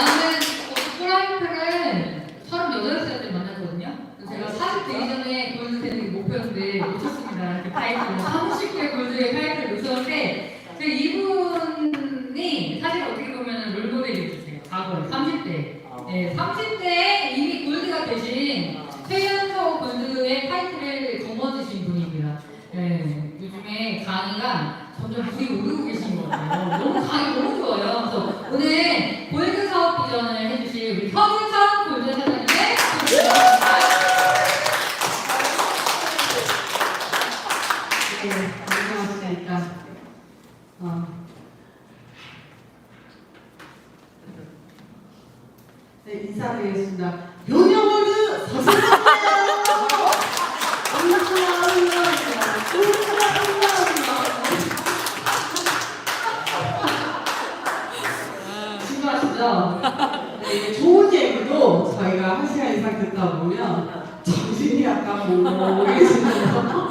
나는 프라이팬을 38살 때 만났거든요. 제가 40 되기 전에 골드 되는 게 목표였는데 놓쳤습니다. 이렇게 타이틀을 30개 골드의 타이틀을 놓쳤는데 그 이분이 사실 어떻게 보면 롤모델이었어요. 과거에 30대. 네, 30대에 이미 골드가 되신 최연소 골드의 타이틀을 거머쥐신 분입니다. 네, 요즘에 강의가 점점 불이 오르고 계신 것 같아요. 너무 강의 너무 좋아요. 그래서 오늘 골드 사업 비전을 해주실 우리 서준천 골드 사장님의 네, 안녕하십니까. 어. 네, 인사드리겠습니다. 네, 이게 좋은 얘기도 저희가 한 시간 이상 듣다 보면 정신이 약간 모르겠습니다.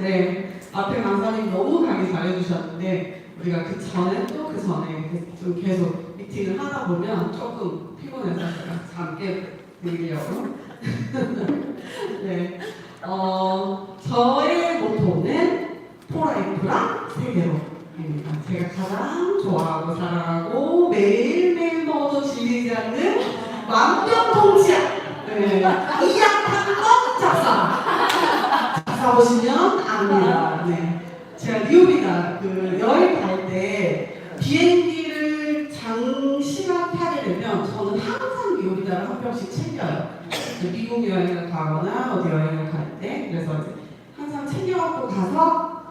네, 앞에 강사님 너무 강의 잘해주셨는데 우리가 그 전에 또 그 전에 좀 계속 미팅을 하다 보면 조금 피곤해서 제가 잠게 드리려고. 네, 어, 저의 모토는 포라이프랑 세계로입니다. 제가 가장 좋아하고 사랑하고 매일매일 먹어도 질리지 않는 만병통치약 네, 이약한번 작사 작사 보시면 압니다. 네. 제가 뉴욕이다 그 여행 갈 때 비행기를 장시간 타게 되면 저는 항상 뉴욕이다를 한 병씩 챙겨요. 미국 여행을 가거나 어디 여행을 갈 때 그래서 항상 챙겨갖고 가서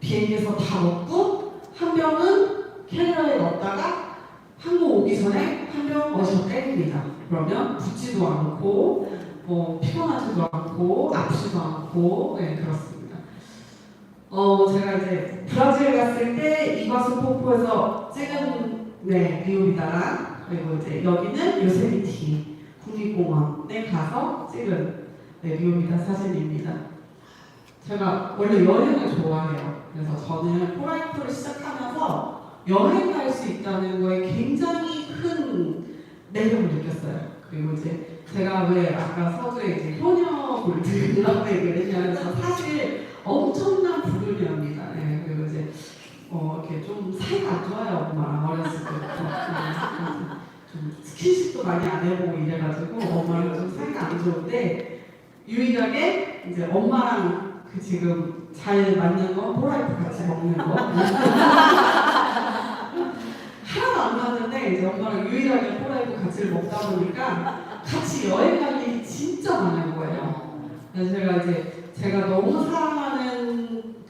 비행기에서 다 먹고 한 병은 캐리어에 넣었다가 한국 오기 전에 한 병 어디서 땡깁니다. 그러면 붓지도 않고 뭐 피곤하지도 않고 아프지도 않고 네 그렇습니다. 어 제가 이제 브라질 갔을 때 이과수 폭포에서 찍은 네 리오비다랑 그리고 이제 여기는 요세미티 국립공원에 가서 찍은 네 리오비다 사진입니다. 제가 원래 여행을 좋아해요. 그래서 저는 포라이프를 시작하면서 여행 갈 수 있다는 거에 굉장히 큰 매력을 느꼈어요. 그리고 이제 제가 왜 아까 서두에 이제 효녀 골드라고 얘기를 했냐면 저 사실 엄청난 불운이랍니다. 예, 그리고 이제 어, 이렇게 좀 사이가 안 좋아요, 엄마랑 어렸을 때부터. 네, 좀 스킨십도 많이 안 해보고 이래가지고 엄마랑 좀 사이가 안 좋은데 유일하게 이제 엄마랑 그 지금 잘 맞는 거 포라이프 같이 먹는 거 하나도 안 맞는데 이제 엄마랑 유일하게 포라이프 같이 먹다 보니까 같이 여행 갈 일이 진짜 많은 거예요. 그래서 제가 이제 제가 너무 사랑하는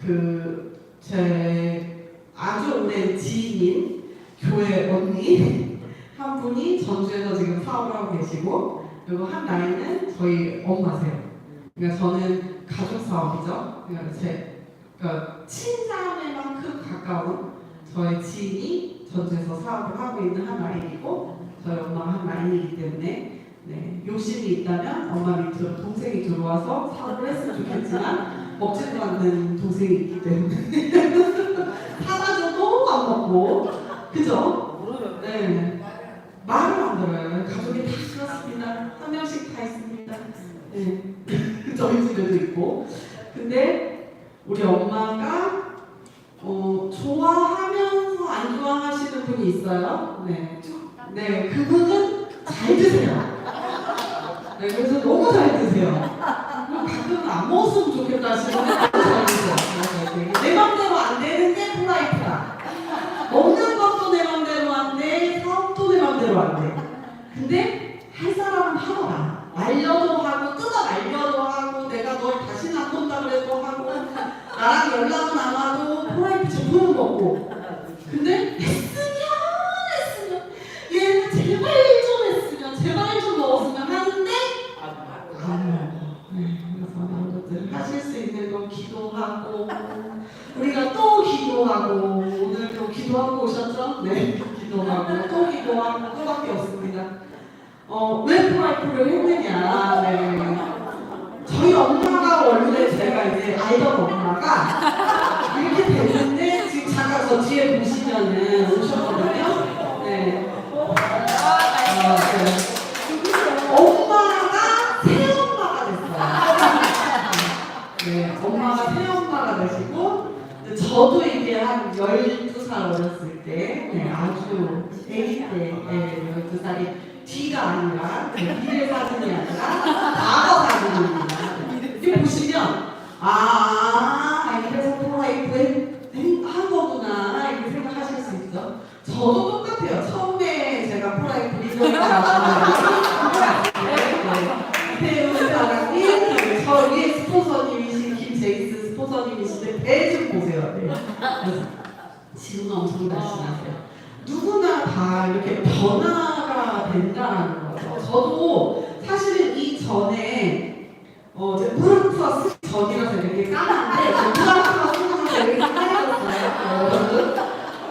그 제 아주 오랜 지인인 교회 언니 한 분이 전주에서 지금 사업을 하고 계시고 그리고 한 나이는 저희 엄마세요. 그러니까 저는 가족 사업이죠. 그러니까 제 그러니까 친자매 만큼 가까운 저의 지인이 전주에서 사업을 하고 있는 한 라인이고 저희 엄마가 한 라인이기 때문에 네, 욕심이 있다면 엄마 밑으로 동생이 들어와서 사업을 했으면 좋겠지만 먹지도 않는 동생이 있기 때문에. 사다 줘도 안 먹고. 그죠? 네. 말을 안 들어요. 가족이 다 그렇습니다. 한 명씩 다 있습니다. 네. 저희 집에도 있고. 근데 우리 엄마가 어, 좋아하면서 안 좋아하시는 분이 있어요? 네, 네 그분은 잘 드세요. 네, 그래서 너무 잘 드세요 또 기도하고 그밖에 없습니다 어, 왜 프라이프를 했느냐 네. 저희 엄마가 원래 제가 이제 알던 엄마가 이렇게 됐는데 지금 잠깐 저 뒤에 보시면은 오셨거든요. 네. 있을 때, 네, 아주 아기 때, 네, 12살이 뒤가 아니라, 네, 미래 사진이 아니라, 과거 사진입니다. 이렇게 보시면, 아, 이래서 프로라이프에 한 거구나, 이렇게 생각하실 수 있죠. 저도 똑같아요. 처음에 제가 프로라이프 보세요. 네. 그래서 지금 엄청 날씬하세요. 누구나 다 이렇게 변화 가 된다는 거죠. 저도 사실은 이 전에 어, 이제 쓰기 전이라서 이렇게. 여러분.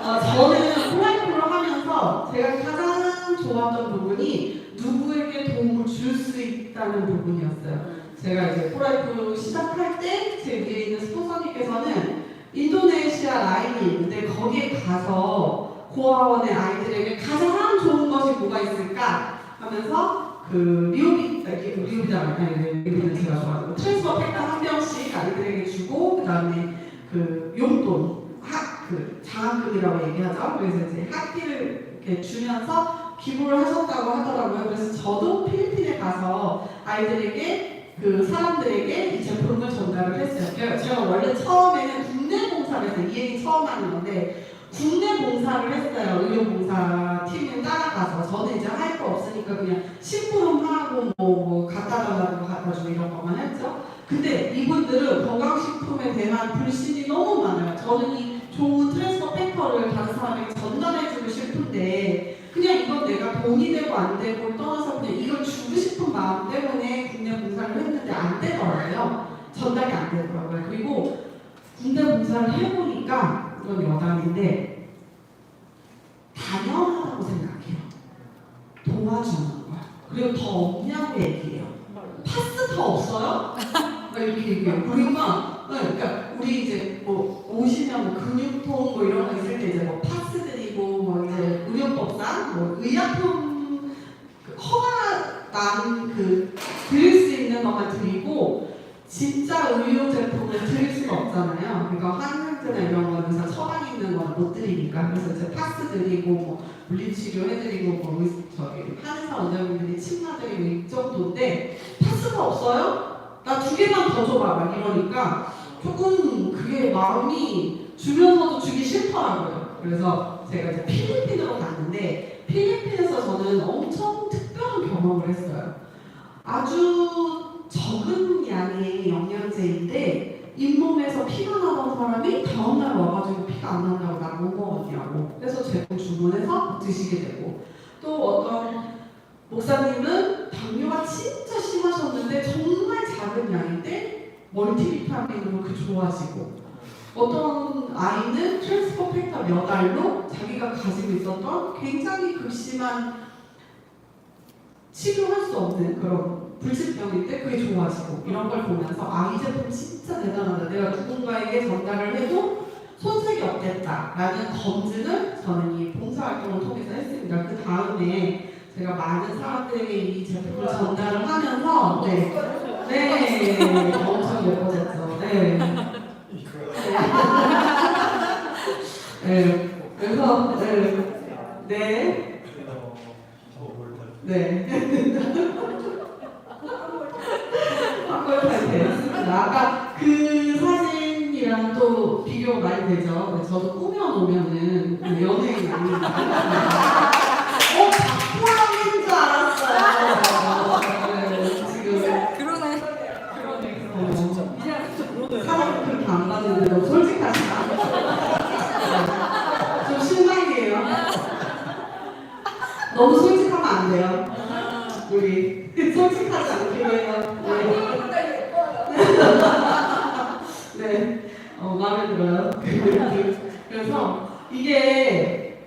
어, 저는 폴라이프를 하면서 제가 가장 좋았던 부분이 누구에게 도움을 줄 수 있다는 부분이었어요. 제가 이제 폴라이프 시작할 때 제 위에 있는 스폰서님께서는 인도네시아 라인이 있는데 거기에 가서 고아원의 아이들에게 가장 좋은 것이 뭐가 있을까 하면서 그 리오비 아니 리오비는 제가 좋아하고 트랜스퍼 팩터 한 병씩 아이들에게 주고 그 다음에 그 용돈 학그 장학금이라고 얘기하죠. 그래서 이제 학비를 이렇게 주면서 기부를 하셨다고 하더라고요. 그래서 저도 필리핀에 가서 아이들에게 그 사람들에게 이 제품을 전달을 했어요. 제가- 원래 처음에는 국내 봉사를 했어요. 이 얘기 처음 하는 건데 국내 봉사를 했어요. 의료봉사 팀을 따라가서 저는 이제 할 거 없으니까 그냥 심부름 하고 뭐, 뭐 갖다 달라고 갖다 주고 이런 것만 했죠. 근데 이분들은 건강식품에 대한 불신이 너무 많아요. 저는 이 좋은 트랜스퍼 팩터를 다른 사람에게 전달해주고 싶은데 그냥 이건 내가 돈이 되고 안 되고 떠나서 그냥 이걸 주고 싶은 마음 때문에 국내 봉사를 했는데 안 되더라고요. 전달이 안 되더라고요. 그리고 군대 봉사를 해보니까 이건 여담인데 당연하다고 생각해요. 도와주는 거야. 그리고 더 없냐고 얘기해요. 파스 더 없어요? 막 이렇게 얘기해요. 네, 그러니까 우리 이제 뭐 오시면 뭐 근육통 뭐 이런 거 있을 때 이제 뭐 파스 드리고 뭐 이제 의료법상 뭐 의약품 그 허가 난그 드릴 수 있는 것만 드리고 진짜 의료 제품을 드릴 수가 없잖아요. 그러니까 항생제나 이런 거는 다 처방 있는 건못 드리니까 그래서 이제 파스 드리고 뭐 물리치료 해드리고 뭐 의- 저기 한의사 원장님들이 침 놔드리고 이 정도인데 파스가 없어요? 나 두 개만 더 줘봐 막 이러니까 조금 그게 마음이 주면서도 주기 싫더라고요. 그래서 제가 이제 필리핀으로 갔는데 필리핀에서 저는 엄청 특별한 경험을 했어요. 아주 적은 양의 영양제인데 잇몸에서 피가 나던 사람이 다음날 와가지고 피가 안 난다고 나 못 먹었냐고 그래서 제품 주문해서 드시게 되고. 또 어떤 목사님은 당뇨가 진짜 심하셨는데 정말 작은 양인데 멀티비타민으로 그 좋아지고. 어떤 아이는 트랜스퍼 팩터 몇 알로 자기가 가지고 있었던 굉장히 극심한 치료할 수 없는 그런 불치병인데 그게 좋아지고 이런 걸 보면서 아 이 제품 진짜 대단하다 내가 누군가에게 전달을 해도 손색이 없겠다라는 검증을 저는 이 봉사활동을 통해서 했습니다 그 다음에 제가 많은 사람들에게 이 제품을 전달을 하면서 네, 네 엄청 예뻐졌죠 네. 네. 그래서 네. 네. 네. 발표했습니다. 아까 그 사진이랑 또 비교가 많이 되죠. 저도 꾸며놓으면은 그 연예인 아닙니다. 어, 박보람인 줄 알았어요. 네, 지금 그러네. 어, 사람 그렇게 안 봤는데 너무 솔직하시다. 네. 좀 실망이에요. 너무 솔직하면 안 돼요. 우리 솔직하지 않기로 해요. 네. 네. 어, 마음에 들어요. 그래서 이게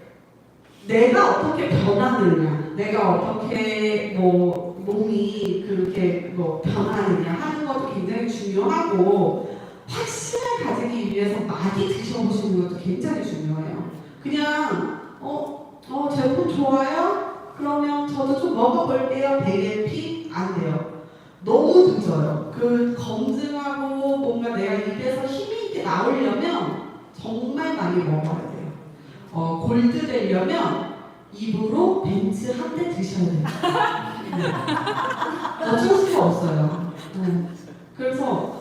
내가 어떻게 변하느냐, 내가 어떻게 뭐 몸이 그렇게 뭐 변하느냐 하는 것도 굉장히 중요하고 확신을 가지기 위해서 많이 드셔보시는 것도 굉장히 중요해요. 그냥 어, 어 제품 좋아요? 그러면 저도 좀 먹어볼게요. 베개피 안 돼요. 너무 늦어요. 그 검증하고 뭔가 내가 입에서 힘이 있게 나오려면 정말 많이 먹어야 돼요. 어, 골드 되려면 입으로 벤츠 한 대 드셔야 돼요. 네. 어쩔 수가 없어요. 네. 그래서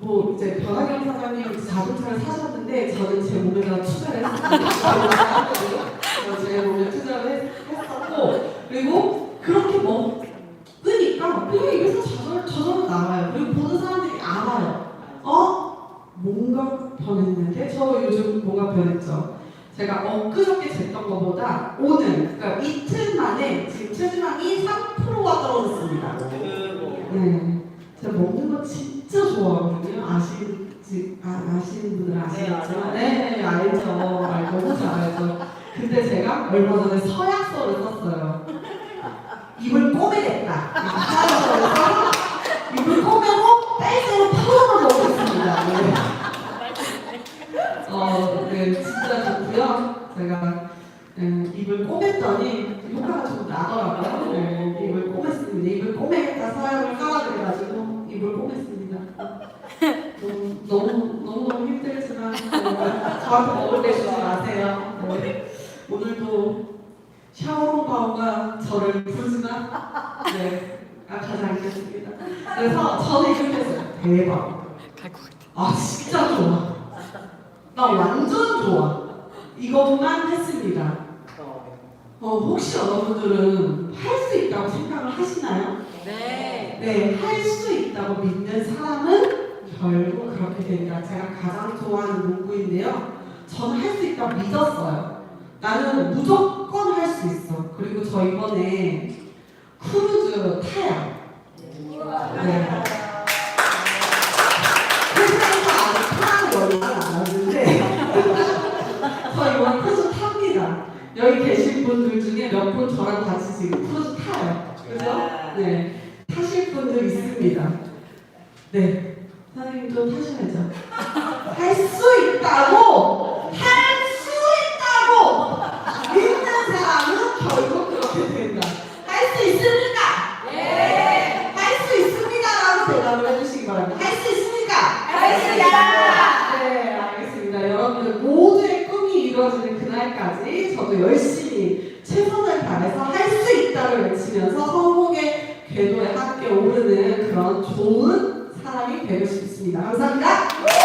뭐 이제 변화경 사장님 자동차를 사셨는데 저는 제 몸에다 투자를. 그래서 제 몸에 투자를 했, 했었고 그리고 그렇게 먹으니까 그냥 입에서 저절, 저절로 나와요. 그리고 보는 사람들이 알아요. 어? 뭔가 변했는데? 저 요즘 뭔가 변했죠. 제가 엊그저께 쟀던 것보다 오늘, 그러니까 이틀 만에 지금 체지방이 3%가 떨어졌습니다. 네. 제가 먹는 거 진짜 좋아하거든요. 아시지, 아, 아시는 분들 아시겠죠? 네, 네, 알죠. 알, 너무 잘 알죠. 근데 제가 얼마 전에 서약서를 썼어요. 입을 꼬매겠다. 서약서를 써서 입을 꼬매고 뺄대로 풀어서 먹겠습니다. 네. 어, 네, 진짜 좋고요. 제가 네, 입을 꼬맸더니 효과가 좀 나더라고요. 네, 입을 꼬맸습니다. 입을 꼬매겠다 서약을 깔아드려가지고 입을 꼬맸습니다. 너무 너무 너무 너무 힘들지만 정말 저한테 먹을 때 주지 마세요. 네. 오늘도 샤오롱바오가 저를 부르지만 네, 아, 가지 않겠습니다. 그래서 저는 이렇게 했어요. 대박. 아 진짜 좋아. 나 완전 좋아. 이것만 했습니다. 어, 혹시 여러분들은 할 수 있다고 생각을 하시나요? 네. 네, 할 수 있다고 믿는 사람은 결국 그렇게 된다. 제가 가장 좋아하는 문구인데요. 저는 할 수 있다고 믿었어요. 나는 무조건 할 수 있어. 그리고 저 이번에 크루즈 타요. 네. 있습니다. 네. 사장님도 타셔야죠. 할 수 있다고! 할 수 있다고! 믿는 사람은 결국 그렇게 된다. 할 수 있습니까? 네! 할수 있습니다라고 대답을 해주시기 바랍니다. 할 수 있습니까? 할 수 있습니다. 네, 알겠습니다. 여러분들 모두의 꿈이 이루어지는 그날까지 저도 열심히 좋은 사람이 되고 싶습니다. 감사합니다.